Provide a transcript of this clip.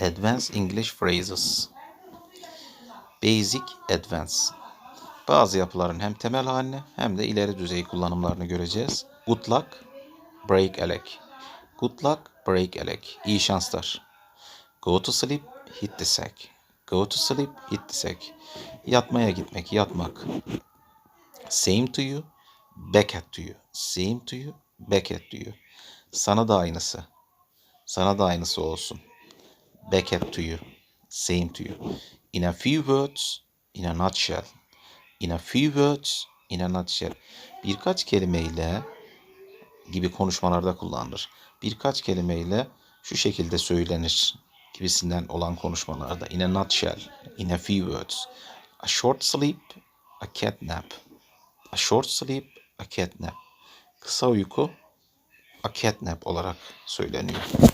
Advanced English Phrases Basic Advanced Bazı yapıların hem temel halini hem de ileri düzey kullanımlarını göreceğiz. Good luck, break a leg. Good luck, break a leg. İyi şanslar. Go to sleep, hit the sack. Go to sleep, hit the sack. Yatmaya gitmek, yatmak. Same to you, back at you. Same to you, back at you. Sana da aynısı. Sana da aynısı olsun. Back at to you. Same to you. In a few words, in a nutshell. In a few words, in a nutshell. Birkaç kelimeyle gibi konuşmalarda kullanılır. Birkaç kelimeyle şu şekilde söylenir gibisinden olan konuşmalarda. In a nutshell, in a few words. A short sleep, a cat nap. A short sleep, a cat nap. Kısa uyku, a cat nap olarak söyleniyor.